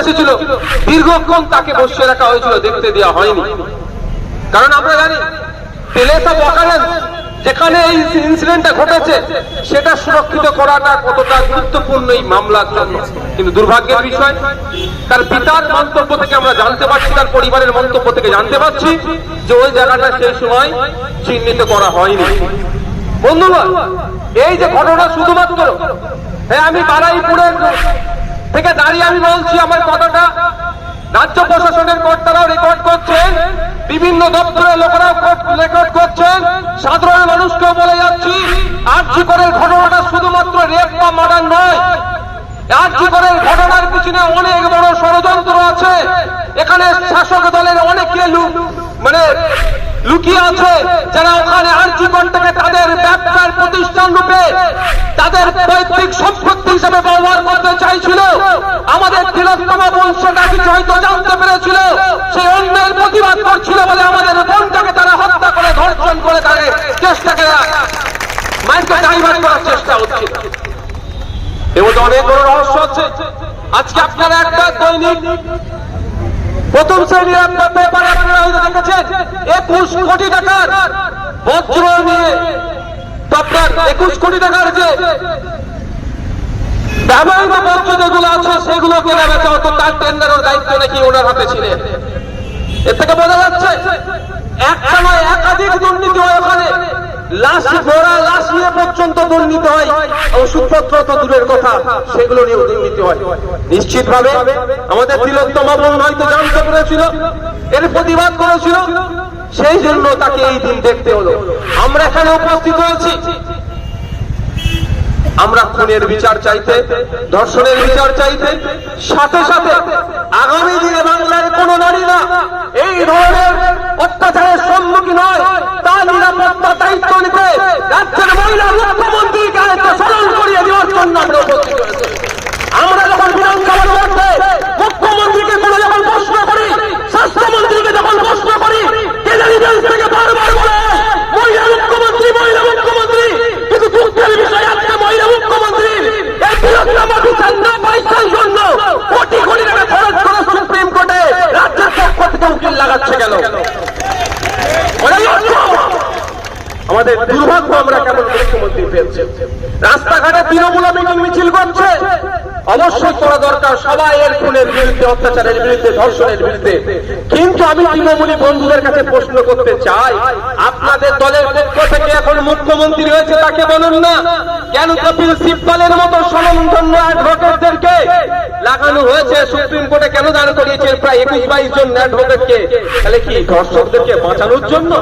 এসেছিল। দীর্ঘক্ষণ তাকে বসিয়ে রাখা হয়েছিল, দেখতে দেওয়া হয়নি। কারণ আমরা জানি তেলেসা বকালেন যেখানে এই ইনসিডেন্টটা ঘটেছে, সেটা সুরক্ষিত করাটা কতটা গুরুত্বপূর্ণ এই মামলার জন্য। কিন্তু দুর্ভাগ্যের বিষয়, তার পিতার মন্তব্য থেকে আমরা জানতে পারছি, তার পরিবারের মন্তব্য থেকে জানতে পারছি যে ওই জায়গাটা সেই সময় চিহ্নিত করা হয়নি। বন্ধুগণ, এই যে ঘটনা শুধুমাত্র হ্যাঁ আমি বারাইপুরের থেকে দাঁড়িয়ে আমি বলছি, আমার কথাটা রাজ্য প্রশাসনের কর্তারাও রেকর্ড করছেন, বিভিন্ন দপ্তরের লোকেরাও রেকর্ড করছেন, সাধারণ মানুষকেও বলে যাচ্ছি আর্জি করের ঘটনাটা শুধুমাত্র রেপ বা মার্ডার নয় আর্জি করের ঘটনার পিছনে অনেক বড় ষড়যন্ত্র আছে, এখানে শাসক দলের অনেকে মানে লুকিয়ে আছে, যারা ওখানে আর্জি তিলোত্তম বংশটা কিছু হয়তো জানতে পেরেছিল, সেই অন্যের প্রতিবাদ করছিল বলে আমাদের বোনটাকে তারা হত্যা করে, ধর্ষণ করে তাদের চেষ্টাকে মাইকে ডাইভার্ট করার চেষ্টা এর মধ্যে অনেক বড় রহস্য আছে। আজকে আপনারা একটা দৈনিক, প্রথম শ্রেণির একটা পেপারে আপনারা হয়তো দেখেছেন, একুশ কোটি টাকার বজ্র নিয়ে আপনার একুশ কোটি টাকার যে ব্যবহারিক বজ্র যেগুলো আছে সেগুলো তার টেন্ডারের দায়িত্ব নাকি ওনার হাতে এর থেকে বোঝা যাচ্ছে, একটা নয়, একাধিক দুর্নীতি হয় ওখানে। লাশ ঘোড়া লাশ নিয়ে পর্যন্ত দুর্নীতি হয়। ওষুধপত্র তো দূরের কথা, সেগুলো দুর্নীতি হয়। নিশ্চিত ভাবে আমাদের তিলোত্তম বোন হয়তো জানতে পেরেছিল, এর প্রতিবাদ করেছিল, সেই জন্য তাকে এই দিন দেখতে হলো। আমরা এখানে উপস্থিত হয়েছি। আমরা খুনের বিচার চাইতে, ধর্ষণের বিচার চাইতে, সাথে সাথে আগামী দিনে বাংলার কোন নারী না এই ধরনের অত্যাচারের সম্মুখীন হয় তার নিরাপত্তা দায়িত্ব নিতে রাজ্যের মহিলা মুখ্যমন্ত্রীকে আরেকটা স্মরণ করিয়ে দেওয়ার জন্য আমরা উপস্থিত হয়েছি আমরা যখন বিধানসভার মধ্যে মুখ্যমন্ত্রীকে কোনো যখন প্রশ্ন করি স্বাস্থ্যমন্ত্রীকে যখন প্রশ্ন করি কেজারি বেঞ্চ থেকে বারবার বলে মহিলা মুখ্যমন্ত্রী মহিলা মুখ্যমন্ত্রী কিন্তু দুঃখের বিষয় আজকে মহিলা মুখ্যমন্ত্রী এই বৃহত্তম বিচার না পয়সার জন্য কোটি কোটি টাকা খরচ করে সুপ্রিম কোর্টে রাজ্যের পক্ষ থেকে উকিল লাগাচ্ছে গেল আমাদের দুর্ভাগ্য আমরা কেমন রাস্তাঘাটে তৃণমূল মিটিং মিছিল করছে। অবশ্যই করা দরকার সবাই এর খুনের বিরুদ্ধে, অত্যাচারের বিরুদ্ধে, ধর্ষণের বিরুদ্ধে। কিন্তু আমি তৃণমূলী বন্ধুদের কাছে প্রশ্ন করতে চাই, আপনাদের দলের পক্ষ থেকে এখন মুখ্যমন্ত্রী হয়েছে তাকে বলুন না। কেন কপিল সিব্বলের মতো স্বনামধন্য অ্যাডভোকেটদেরকে লাগানো হয়েছে? সুপ্রিম কোর্টে কেন দাঁড় করিয়েছে প্রায় একুশ বাইশ জন অ্যাডভোকেটকে তাহলে কি ধর্ষকদেরকে বাঁচানোর জন্য?